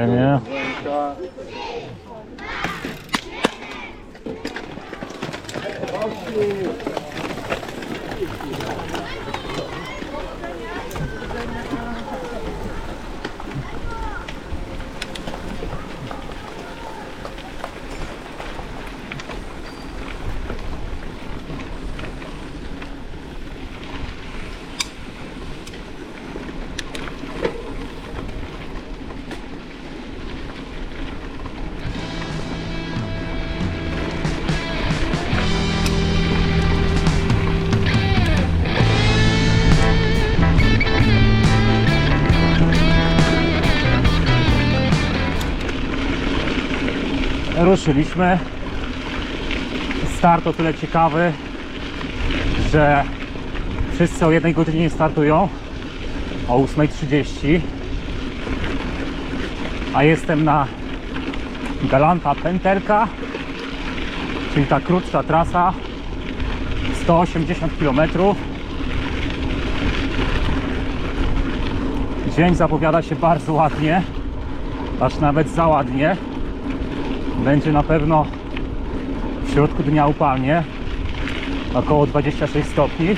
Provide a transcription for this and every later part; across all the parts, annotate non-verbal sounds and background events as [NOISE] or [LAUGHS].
There we Ruszyliśmy. Start o tyle ciekawy, że wszyscy o jednej godzinie startują o 8.30 a jestem na Galanta Penterka czyli ta krótsza trasa 180 km dzień zapowiada się bardzo ładnie aż nawet za ładnie będzie na pewno w środku dnia upalnie około 26 stopni.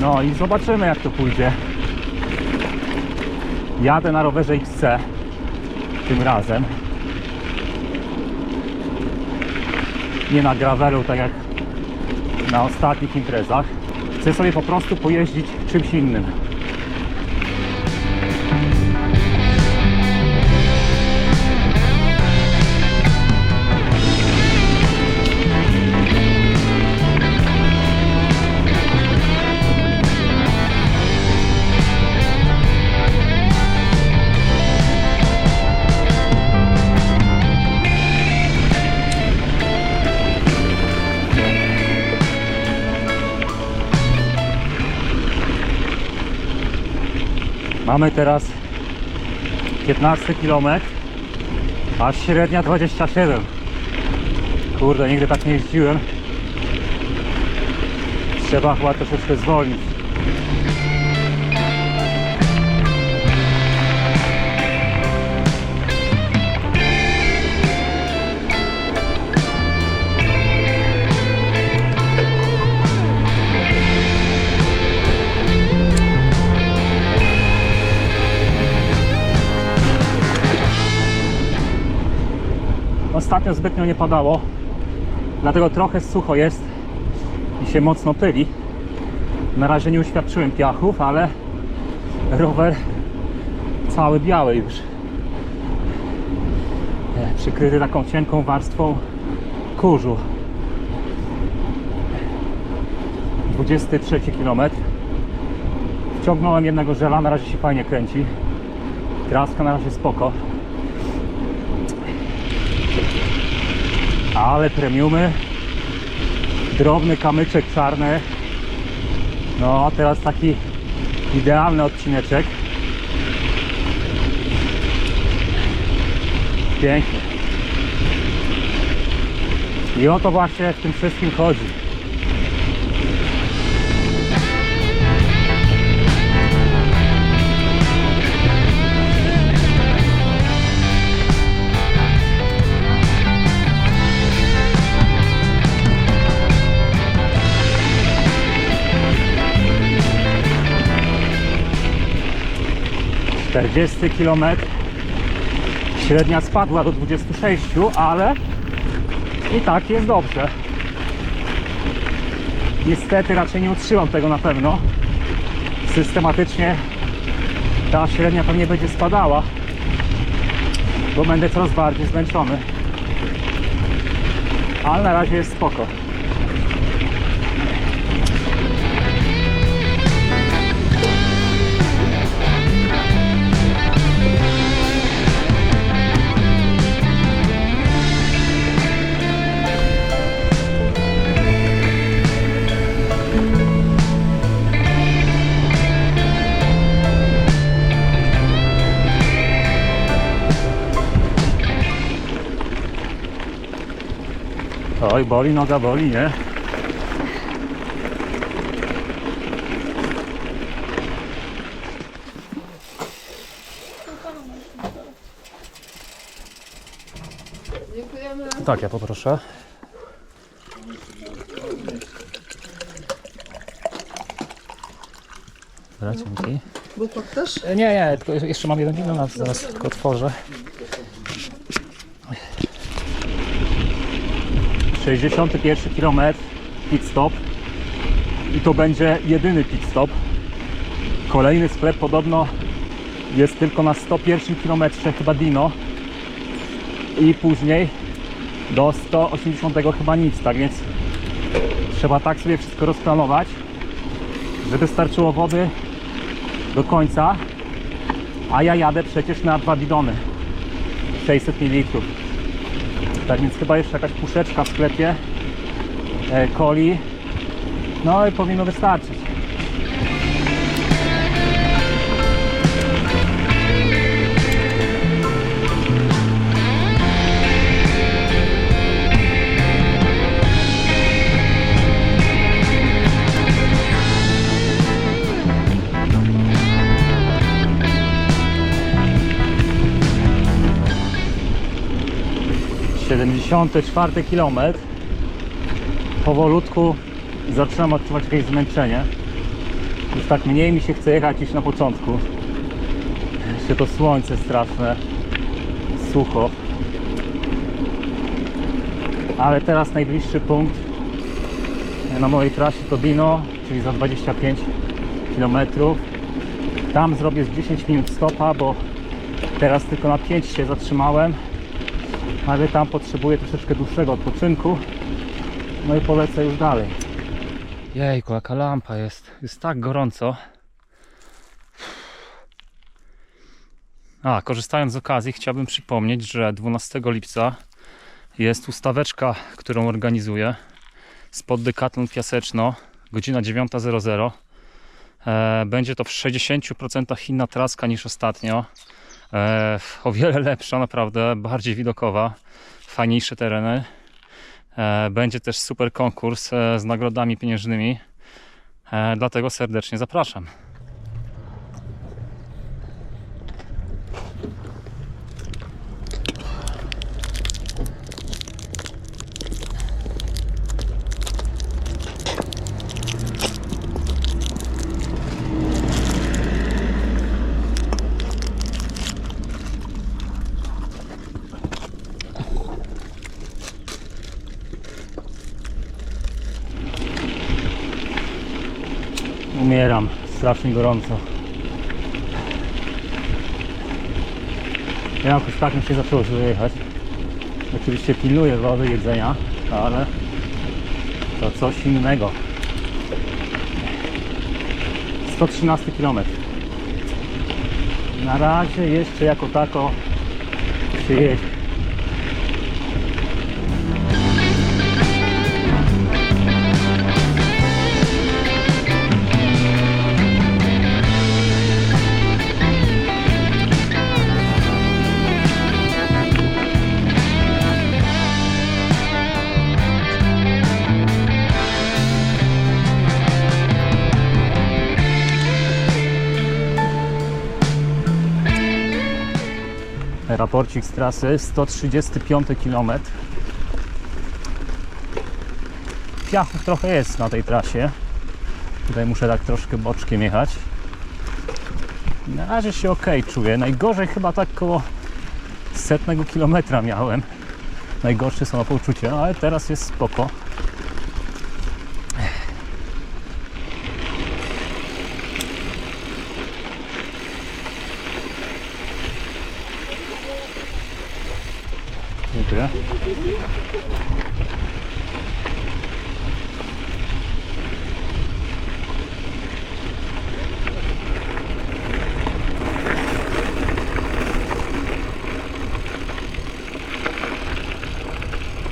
No i zobaczymy jak to pójdzie. Jadę na rowerze XC tym razem. Nie na gravelu tak jak na ostatnich imprezach. Chcę sobie po prostu pojeździć czymś innym Mamy teraz 15 km, a średnia 27. Kurde, nigdy tak nie jeździłem. Trzeba chyba troszeczkę zwolnić. Ostatnio zbytnio nie padało, dlatego trochę sucho jest i się mocno pyli. Na razie nie uświadczyłem piachów, ale rower cały biały już. E, Przykryty taką cienką warstwą kurzu. 23 km. Wciągnąłem jednego żela, na razie się fajnie kręci. Traska na razie spoko. Ale premiumy. Drobny kamyczek czarny. No, a teraz taki idealny odcineczek. Pięknie. I o to właśnie w tym wszystkim chodzi. Czterdziesty kilometr. Średnia spadła do 26, ale i tak jest dobrze. Niestety raczej nie utrzymam tego na pewno. Systematycznie ta średnia pewnie będzie spadała, bo będę coraz bardziej zmęczony. Ale na razie jest spoko. Oj, boli, noga boli, nie? Tak, ja poproszę. Dobra, dzięki. Bułkok też? E, nie, nie, tylko jeszcze mam jeden winę, zaraz tylko otworzę. 61 km pit stop i to będzie jedyny pit stop. Kolejny sklep podobno jest tylko na 101 km chyba Dino i później do 180 chyba nic, tak więc trzeba tak sobie wszystko rozplanować, żeby starczyło wody do końca, a ja jadę przecież na dwa bidony 600 ml. Tak więc chyba jeszcze jakaś puszeczka w sklepie e, coli. No i powinno wystarczyć. Siedemdziesiąty czwarty kilometr. Powolutku zaczynam odczuwać jakieś zmęczenie. Już tak mniej mi się chce jechać niż na początku. Jeszcze to słońce straszne, sucho. Ale teraz najbliższy punkt na mojej trasie to Dino, czyli za 25 km. Tam zrobię z 10 minut stopa, bo teraz tylko na 5 się zatrzymałem, ale tam potrzebuję troszeczkę dłuższego odpoczynku. No i polecę już dalej. Jejku, jaka lampa jest. Jest tak gorąco. A, korzystając z okazji, chciałbym przypomnieć, że 12 lipca jest ustaweczka, którą organizuję spod Decathlon Piaseczno, godzina 9.00. E, będzie to w 60% inna traska niż ostatnio. E, o wiele lepsza, naprawdę, bardziej widokowa, fajniejsze tereny. E, Będzie też super konkurs e, z nagrodami pieniężnymi. Dlatego serdecznie zapraszam. Strasznie gorąco. Ja jakoś tak mi się zaczęło źle jechać. Oczywiście pilnuję wody, jedzenia, ale to coś innego. 113 km. Na razie jeszcze jako tako się jedzie. Raporcik z trasy 135 km. Piachów trochę jest na tej trasie. Tutaj muszę tak troszkę boczkiem jechać. Na razie się ok czuję. Najgorzej chyba tak koło setnego kilometra miałem. Najgorsze są poczucie, ale teraz jest spoko. Dziękuję.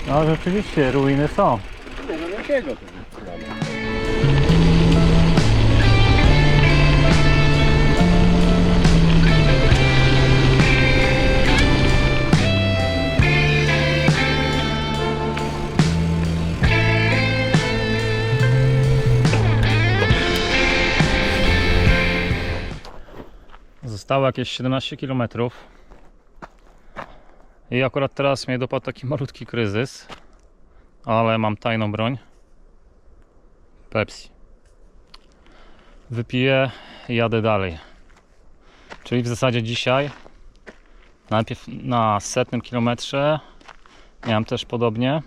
No rzeczywiście, ruiny są. Nie, no jakiego to? Zostało jakieś 17 km. I akurat teraz mnie dopadł taki malutki kryzys, ale mam tajną broń. Pepsi. Wypiję i jadę dalej. Czyli w zasadzie dzisiaj najpierw na setnym kilometrze miałem też podobnie.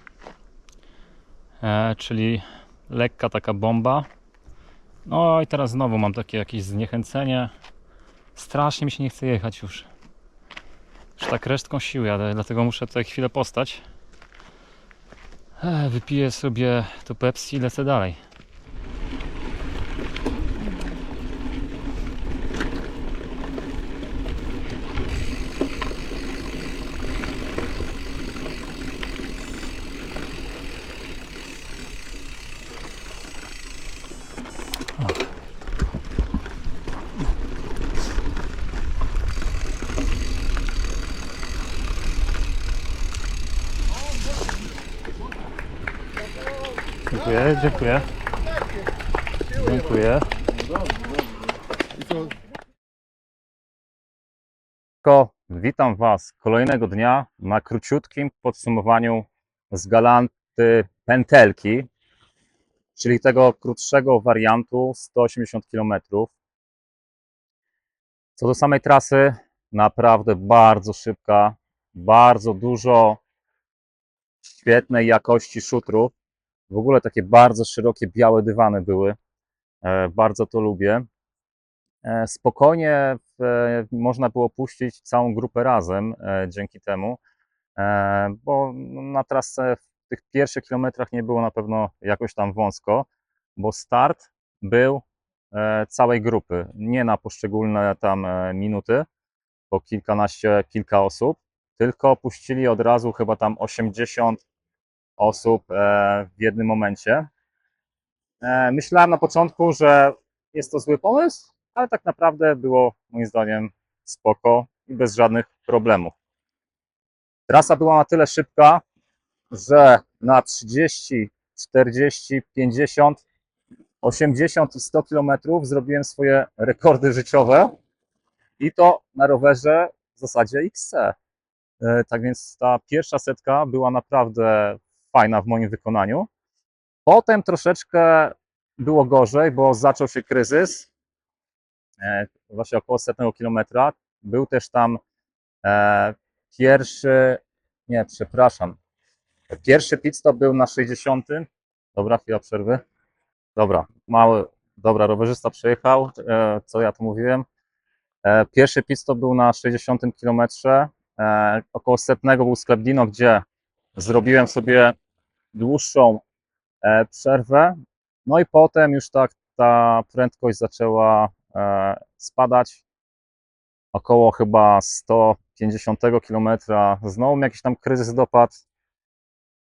E, czyli lekka taka bomba. No i teraz znowu mam takie jakieś zniechęcenie. Strasznie mi się nie chce jechać już. Już tak resztką sił jadę, dlatego muszę tutaj chwilę postać. Wypiję sobie to Pepsi i lecę dalej. Dziękuję, dziękuję. Dziękuję. Ko, witam Was kolejnego dnia na króciutkim podsumowaniu z Galanty Pętelki, czyli tego krótszego wariantu 180 km. Co do samej trasy, naprawdę bardzo szybka, bardzo dużo świetnej jakości szutrów. W ogóle takie bardzo szerokie, białe dywany były. E, Bardzo to lubię. E, Spokojnie e, można było puścić całą grupę razem dzięki temu, bo na trasce w tych pierwszych kilometrach nie było na pewno jakoś tam wąsko, bo start był całej grupy, nie na poszczególne tam minuty, po kilkanaście, kilka osób, tylko puścili od razu chyba tam 80 osób e, w jednym momencie. E, Myślałem na początku, że jest to zły pomysł, ale tak naprawdę było moim zdaniem spoko i bez żadnych problemów. Trasa była na tyle szybka, że na 30, 40, 50, 80 i 100 kilometrów zrobiłem swoje rekordy życiowe i to na rowerze w zasadzie XC. E, Tak więc ta pierwsza setka była naprawdę fajna w moim wykonaniu. Potem troszeczkę było gorzej, bo zaczął się kryzys, e, właśnie około setnego kilometra. Był też tam e, pierwszy, nie, przepraszam, pierwszy pit stop był na 60. Dobra, chwila przerwy. Dobra, mały, dobra, rowerzysta przejechał, e, co ja tu mówiłem. Pierwszy pit stop był na 60 kilometrze. Około setnego był sklep Dino, gdzie zrobiłem sobie dłuższą e, przerwę. No i potem już tak ta prędkość zaczęła e, spadać. Około chyba 150 km. Znowu jakiś tam kryzys dopadł.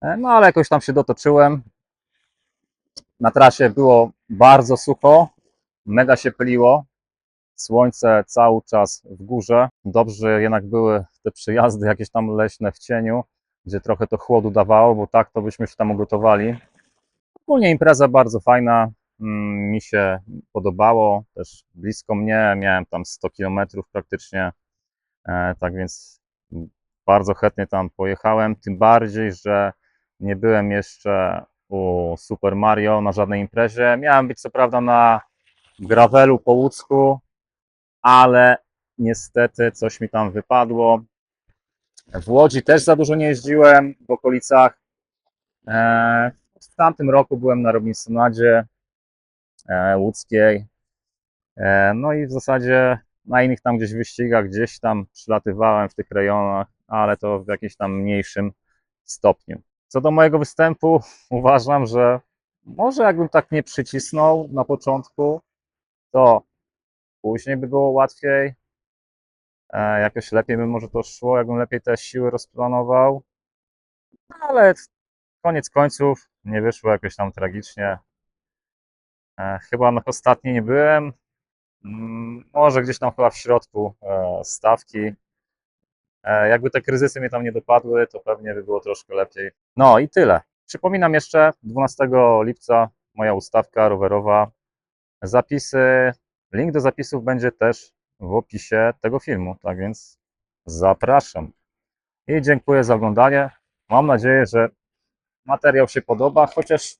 E, No ale jakoś tam się dotoczyłem. Na trasie było bardzo sucho, mega się pyliło. Słońce cały czas w górze. Dobrze, jednak były te przejazdy jakieś tam leśne w cieniu, gdzie trochę to chłodu dawało, bo tak to byśmy się tam ugotowali. Ogólnie impreza bardzo fajna, mm, mi się podobało, też blisko mnie, miałem tam 100 km praktycznie, e, tak więc bardzo chętnie tam pojechałem, tym bardziej, że nie byłem jeszcze u Super Mario na żadnej imprezie. Miałem być co prawda na gravelu po łódzku, ale niestety coś mi tam wypadło. W Łodzi też za dużo nie jeździłem w okolicach. E, W tamtym roku byłem na Robinsonadzie e, łódzkiej. E, No i w zasadzie na innych tam gdzieś wyścigach, gdzieś tam przylatywałem w tych rejonach, ale to w jakimś tam mniejszym stopniu. Co do mojego występu, [LAUGHS] uważam, że może jakbym tak nie przycisnął na początku, to później by było łatwiej. E, jakoś lepiej by może to szło, jakbym lepiej te siły rozplanował. Ale koniec końców nie wyszło jakoś tam tragicznie. E, chyba na ostatniej nie byłem. Mm, Może gdzieś tam chyba w środku e, stawki. Jakby te kryzysy mnie tam nie dopadły, to pewnie by było troszkę lepiej. No i tyle. Przypominam jeszcze, 12 lipca moja ustawka rowerowa. Zapisy, link do zapisów będzie też w opisie tego filmu, tak więc zapraszam. I dziękuję za oglądanie. Mam nadzieję, że materiał się podoba, chociaż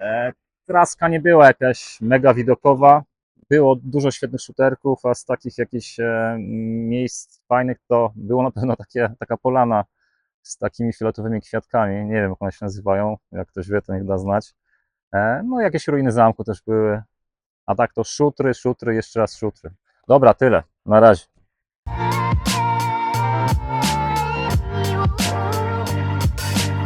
e, traska nie była jakaś mega widokowa. Było dużo świetnych shooterków, a z takich jakichś e, miejsc fajnych to było na pewno takie, taka polana z takimi fioletowymi kwiatkami. Nie wiem, jak one się nazywają. Jak ktoś wie, to niech da znać. E, no, jakieś ruiny zamku też były. A tak to szutry, szutry, jeszcze raz szutry. Dobra, tyle. Na razie.